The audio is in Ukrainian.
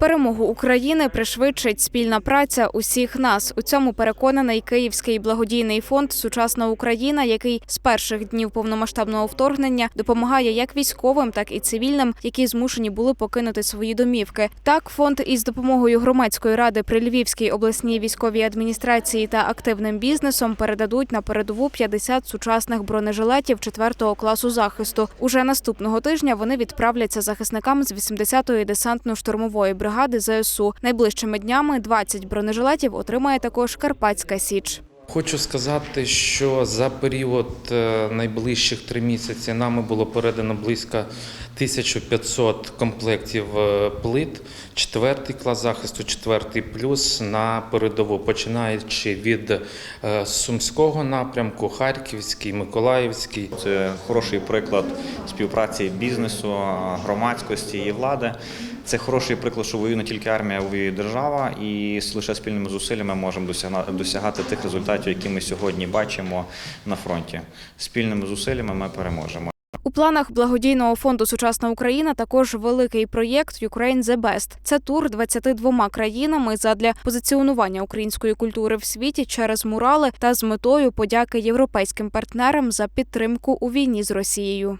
Перемогу України пришвидшить спільна праця усіх нас. У цьому переконаний Київський благодійний фонд Сучасна Україна, який з перших днів повномасштабного вторгнення допомагає як військовим, так і цивільним, які змушені були покинути свої домівки. Так, фонд із допомогою громадської ради при Львівській обласній військовій адміністрації та активним бізнесом передадуть на передову 50 сучасних бронежилетів 4-го класу захисту. Уже наступного тижня вони відправляться захисникам з 80-ї десантно-штурмової бригади ЗСУ. Найближчими днями 20 бронежилетів отримає також Карпатська Січ. Хочу сказати, що за період е, найближчих три місяці нами було передано близько 1500 комплектів е, плит, четвертий клас захисту, четвертий плюс на передову, починаючи від е, Сумського напрямку, Харківський, Миколаївський. Це хороший приклад співпраці бізнесу, громадськості і влади. Це хороший приклад, що воює не тільки армія, а воює держава, і лише спільними зусиллями можемо досягати тих результатів, які ми сьогодні бачимо на фронті. Спільними зусиллями ми переможемо. У планах благодійного фонду Сучасна Україна також великий проєкт Ukraine the Best. Це тур 22 країнами задля позиціонування української культури в світі через мурали та з метою подяки європейським партнерам за підтримку у війні з Росією.